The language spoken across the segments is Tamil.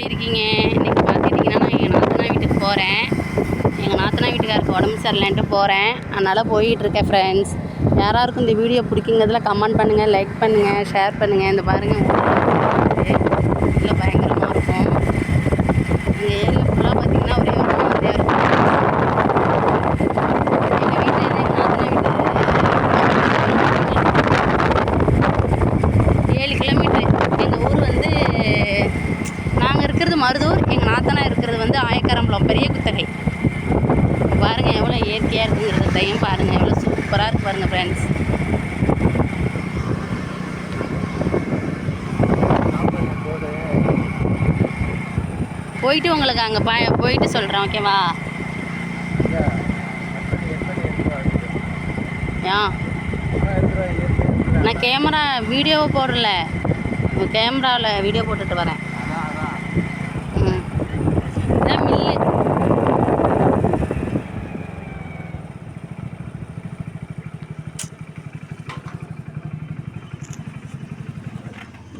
எப்படி இருக்கீங்க? இன்றைக்கி பார்த்துக்கிட்டிங்கன்னா நான் எங்கள் நாத்தனா வீட்டுக்கு போகிறேன் எங்கள் நாத்தனா வீட்டுக்காருக்கு உடம்பு சரியில்லைன்ட்டு போகிறேன் அதனால் போயிட்டுருக்கேன் ஃப்ரெண்ட்ஸ் யாராருக்கும் இந்த வீடியோ பிடிக்குங்கிறதுல கமெண்ட் பண்ணுங்கள் லைக் பண்ணுங்கள் ஷேர் பண்ணுங்கள் இந்த பாருங்கள் இல்லை பயங்கரமாக இருக்கும் எங்கள் ஏரியா ஃபுல்லாக பார்த்தீங்கன்னா ஒரே ஒரு மாதிரியாக இருக்கும் எங்கள் வீட்டில் எங்கள் நாத்தனா வீட்டு ஏழு கிலோமீட்ரு எங்கள் ஊர் வந்து நாங்கள் இருக்கிறது மருதூர் எங்கள் நாத்தனா இருக்கிறது வந்து ஆயக்கரம்பலம் பெரிய குத்தகை பாருங்கள் எவ்வளோ இயற்கையாக பாருங்கள் எவ்வளோ சூப்பராக இருக்குது பாருங்கள் ஃப்ரெண்ட்ஸ் போயிட்டு உங்களுக்கு அங்கே பா போயிட்டு சொல்கிறேன் ஓகேவா ஏன் நான் கேமரா வீடியோவை போடல. கேமராவில் வீடியோ போட்டுட்டு வரேன் ம் இதான் மில்லு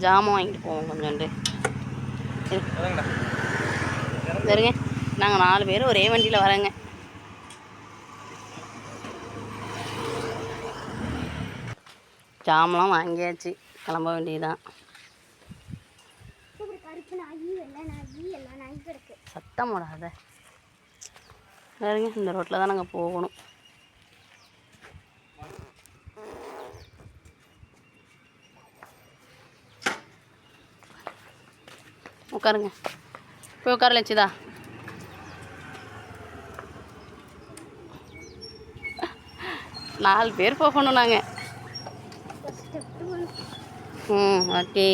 ஜாமான் வாங்கிட்டு போவோம் கொஞ்சோண்டு. சரிங்க நாங்கள் நாலு பேர் ஒரே வண்டியில் வரேங்க. ஜாமெலாம் வாங்கியாச்சு கிளம்ப வேண்டியதுதான். சத்தம் போடாத. சரிங்க இந்த ரோட்டில் தான் நாங்கள் போகணும். உட்காருங்க. போய் உட்கார லட்சிதா. நாலு பேர் போகணும் நாங்கள் ம் ஓகே.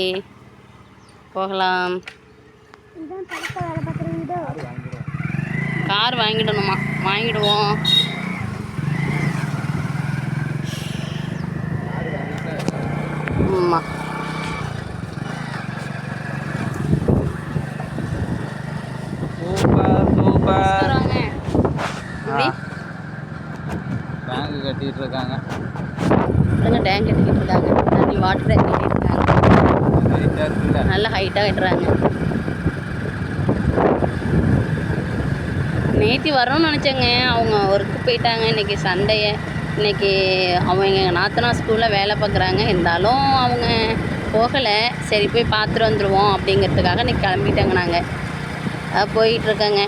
போகலாம். கார் வாங்கிடணுமா? வாங்கிடுவோம் ஆமாம் சூப்பர் சூப்பர் வாங்க எப்படி கட்டிட்டு இருக்காங்க பாருங்க டேங்க் கட்டிக்கிட்டு இருக்காங்க தண்ணி வாட்டர் டேங்க் இருக்குல்ல? நல்ல ஹைட்டாக கட்டுறாங்க. நேற்று வரணும்னு நினச்சேங்க. அவங்க ஒர்க்கு போயிட்டாங்க. இன்றைக்கி சண்டையை. இன்னைக்கு அவங்க எங்கள் நாத்தனா ஸ்கூலில் வேலை பார்க்குறாங்க. இருந்தாலும் அவங்க போகலை. சரி போய் பார்த்துட்டு வந்துடுவோம் அப்படிங்கிறதுக்காக இன்னைக்கு கிளம்பிட்டாங்க நாங்கள் போயிட்டுருக்கேங்க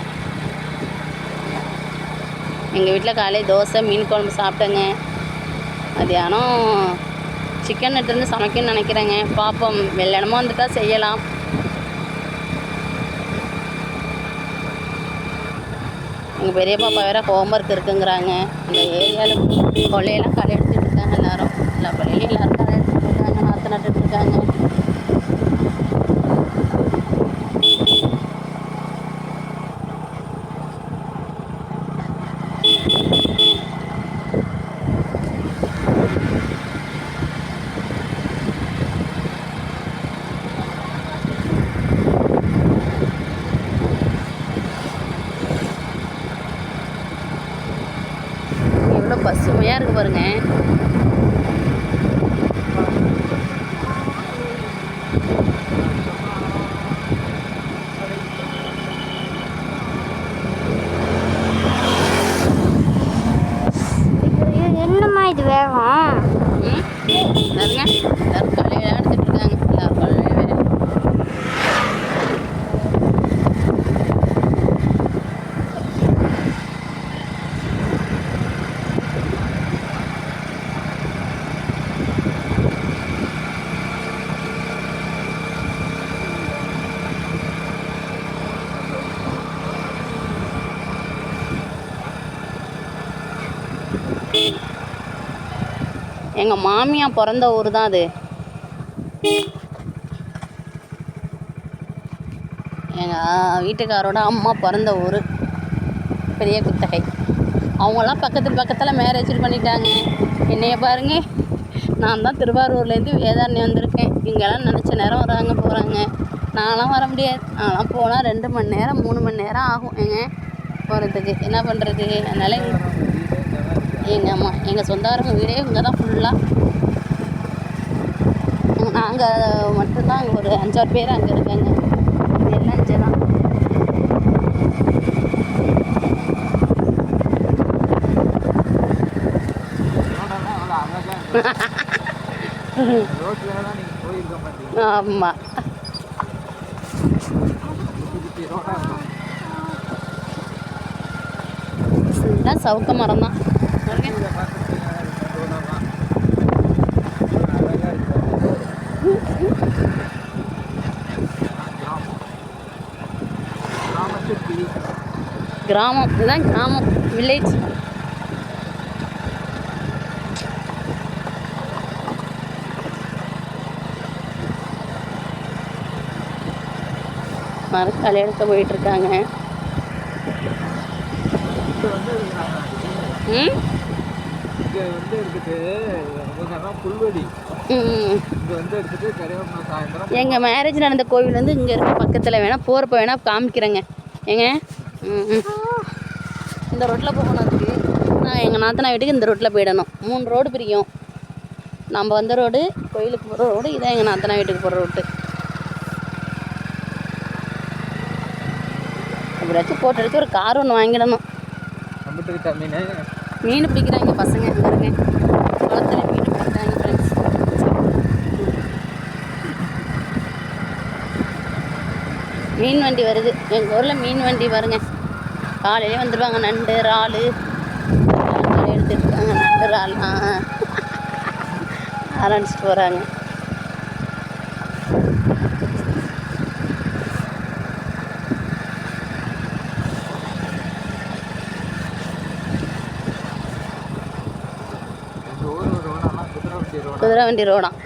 எங்கள் வீட்டில் காலையில் தோசை மீன் குழம்பு சாப்பிட்டேங்க. மதியானம் சிக்கன் எடுத்துருந்து சமைக்கணும்னு நினைக்கிறேங்க. பார்ப்போம். வெள்ளனமாக வந்துட்டா செய்யலாம். எங்கள் பெரிய பாப்பா வேறு ஹோம்ஒர்க் இருக்குங்கிறாங்க. இந்த ஏரியாவில் கொள்ளையெல்லாம் களை எடுத்துகிட்டு இருக்காங்க எல்லாரும். எல்லா கொள்ளையிலையும் எல்லாரும் களை எடுத்துகிட்டு இருக்காங்க நாற்று நட்டுட்டு இருக்காங்க எவ்வளோ பாருங்கள் இருக்கு பாருங்க என்னம்மா இது வேகம் ம் பாருங்க எல்லாரும் கொள்ளையெல்லாம் எடுத்துட்டு இருக்காங்க எல்லா கொள்ளையும் எங்கள் மாமியா பிறந்த ஊர் தான் அது. எங்கள் வீட்டுக்காரோட அம்மா பிறந்த ஊர். பெரிய குத்தகை. அவங்களாம் பக்கத்து பக்கத்தில் மேரேஜ் பண்ணிட்டாங்க. என்னைய பாருங்க நான் தான் திருவாரூர்லேருந்து வேதாரணி வந்திருக்கேன். இங்கெல்லாம் நினச்ச நேரம் வராங்க போகிறாங்க நான்லாம் வர முடியாது. நான்லாம் போனால் ரெண்டு மணி நேரம் மூணு மணி நேரம் ஆகும். ஏங்க போகிறதுக்கு என்ன பண்ணுறது அதனால் எங்கள் அம்மா எங்கள் சொந்தக்காரங்க வீடே இங்கே தான் ஃபுல்லாக நாங்கள் மட்டும்தான் அங்கே ஒரு அஞ்சாறு பேர் அங்கே இருக்காங்க. எல்லாம் அஞ்சு தான். ஆமாம் இதுதான் சவுக்க மரம் தான் தான் கிராமம். இதுதான் கிராமம். வில்லேஜ் மரத்தால் எடுக்க போயிட்டு இருக்காங்க. ம்? இங்க வந்து இருக்குது புல்வெளி. எங்கள் மேரேஜ் நடந்த கோவில் வந்து இங்கே இருக்க பக்கத்தில். வேணால் போகிறப்ப வேணால் காமிக்கிறேங்க. ஏங்க. இந்த ரோட்டில் போகணும் நான் எங்கள் நாத்தனா வீட்டுக்கு இந்த ரோட்டில் போயிடணும். மூணு ரோடு பிரிக்கும் நம்ம வந்த ரோடு கோயிலுக்கு போகிற ரோடு இதான் எங்கள் நாத்தனா வீட்டுக்கு போகிற ரோட்டு எப்படியாச்சும் போட்டு எடுத்து ஒரு கார் ஒன்று வாங்கிடணும். மீன் பிடிக்கிறாங்க பசங்க பாருங்க. குளத்தில் மீன் பிடிக்கிறாங்க ஃப்ரெண்ட்ஸ் மீன் வண்டி வருது. எங்கள் ஊரில் மீன் வண்டி வருங்க காலையிலே வந்துடுவாங்க நண்டு இறால். எடுத்துட்டு நண்டு இறால்லாம் ஆரம்பிச்சிட்டு போகிறாங்க இந்த ஊர் ரோடெல்லாம் குதிரை வண்டி ரோடு குதிரை வண்டி ரோடாம்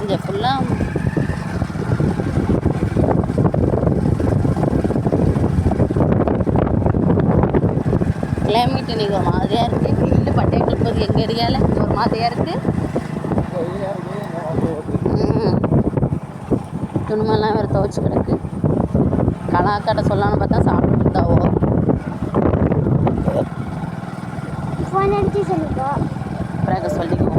இங்கே ஃபுல்லாக கிளைமேட் நீங்கள் ஒரு மாதிரியாக இருக்குது வெயில் பட்டையை கிளப்பது எங்கள் ஏரியாவில் ஒரு மாதிரியாக இருக்குது துணிமெல்லாம் வேறு துவைச்சி கிடக்கு. கலாக்கடை சொல்லலாம்னு பார்த்தா சாப்பிட்டுட்டு இருந்தாவோ? Prega, só liga.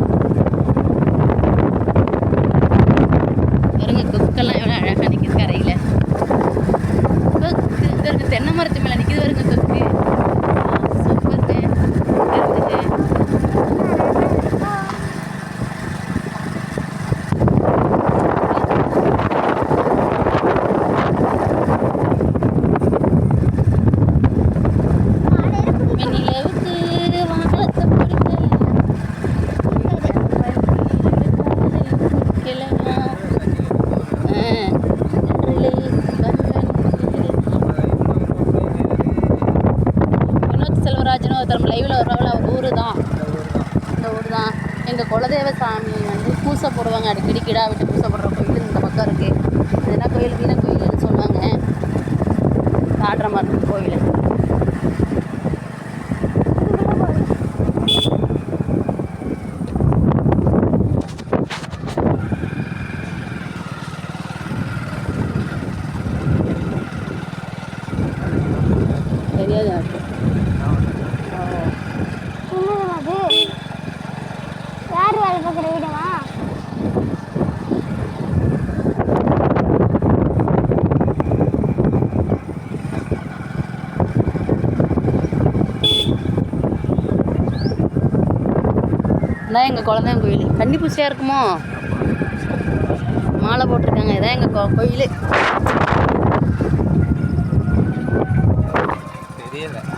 செல்வராஜன் ஒருத்தர் லைவில் வர்றவள அவர் ஊர் தான். இந்த ஊர் தான். எங்கள் குலதெய்வ சாமி வந்து பூசை போடுவாங்க. அடிக்கடி கிடா விட்டு பூசை போடுற கோயில் இந்த பக்கம் இருக்குது அது என்ன கோயில் வீர கோயில்னு சொல்லுவாங்க காட்டுற மாதிரி கோயில். இதான் எங்கள் குலதெய்வம் கோயில். கன்னி பூசையாக இருக்குமோ? மாலை போட்டிருக்காங்க. இதான் எங்கள் கோ கோயில்.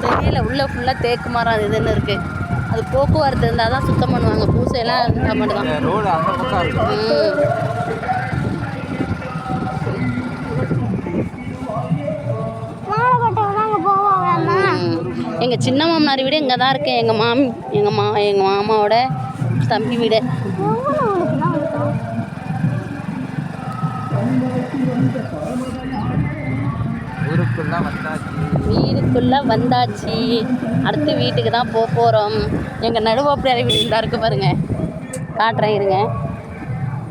தெரியல. உள்ளே ஃபுல்லாக தேக்கு மரம் அது இதுன்னு இருக்குது அது போக்குவரத்து இருந்தால் தான் சுத்தம் பண்ணுவாங்க. பூசையெல்லாம் இருந்தால் மட்டும்தான். எங்கள் சின்ன மாமனார் வீடு இங்கே தான் இருக்குது எங்கள் மாமி எங்கள் மா எங்கள் மாமாவோட தம்பி வீடு வீடுக்குள்ளே வந்தாச்சு. அடுத்து வீட்டுக்கு தான் போக போகிறோம் எங்கள் நடுவாப்பிள்ளையார் வீடு இந்த இருக்குது பாருங்க. காட்டுறேன் இருங்க.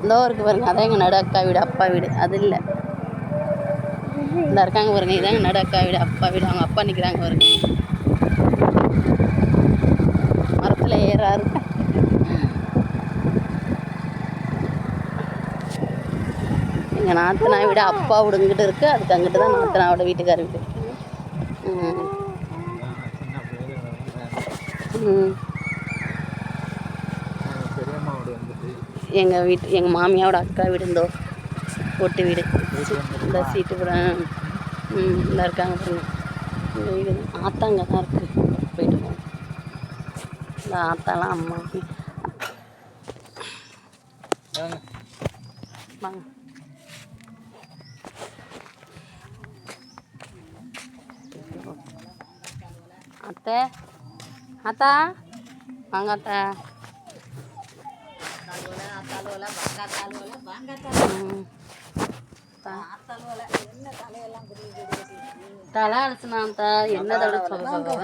இதோ இருக்குது பாருங்க. அதான் எங்கள் நடு அக்கா வீடு அப்பா வீடு. அது இல்லை. இந்த இருக்காங்க பாருங்க. இதாங்க நடு அக்கா வீடு அப்பா வீடு. அவங்க அப்பா நிற்கிறாங்க பாருங்க. மரத்தில் ஏறாரு. எங்கள் நாத்தனா வீடு அப்பா விடுங்கிட்டு இருக்குது அதுக்கு அங்கிட்டு தான் நாத்தனாவோட வீட்டுக்கார வீடு. எங்கள் வீட்டு எங்கள் மாமியாவோட அக்கா வீடு இருந்தோ ஒட்டு வீடு. இந்த சீட்டுப்புறம் ம். இந்த இருக்காங்க பாருங்க. இந்த வீடு ஆத்தாங்க தான் இருக்குது போயிட்டு போவோம் இந்த ஆத்தாலாம் அம்மா வாங்க. அத்தை. அத்தா வாங்க அத்தை. தலை அலசுனாத்தா என்ன சொல்ல சொல்லுது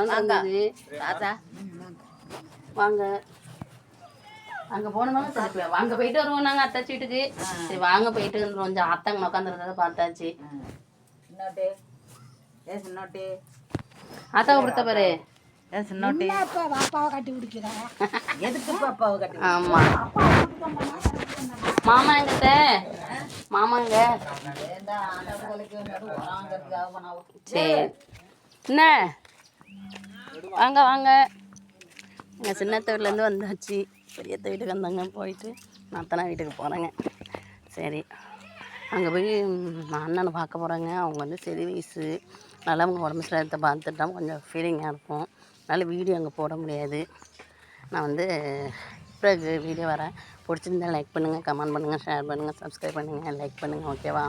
வாங்க. அங்கே போனோம்னா சரி வாங்க போயிட்டு வருவோம் நாங்கள் அத்தாச்சி வீட்டுக்கு. சரி வாங்க போயிட்டு கொஞ்சம் அத்தாங்க உட்காந்துருந்ததை பார்த்தாச்சு. சின்னோட்டு ஏ சின்னோட்டு ஆத்தா கொடுத்த பாரு. சின்னோட்டு எதுக்கு அப்பாவை கட்டி ஆமாம் மாமா எங்கிட்ட மாமாங்க. சரி என்ன வாங்க வாங்க. எங்கள் சின்னத்த வீட்டிலேருந்து வந்தாச்சு. பெரியத்த வீட்டுக்கு வந்தாங்க. போயிட்டு நாத்தனா வீட்டுக்கு போகிறாங்க சரி. அங்கே போய் அண்ணனை பார்க்க போகிறாங்க அவங்க வந்து சரி வயசு. நல்லா அவங்க உடம்பு சரியில்லாத பார்த்துட்டா கொஞ்சம் ஃபீலிங்காக இருக்கும். அதனால் வீடியோ அங்கே போட முடியாது. நான் வந்து பிறகு வீடியோ வரேன். பிடிச்சிருந்தா லைக் பண்ணுங்கள் கமெண்ட் பண்ணுங்கள் ஷேர் பண்ணுங்கள் சப்ஸ்கிரைப் பண்ணுங்கள் லைக் பண்ணுங்கள் ஓகேவா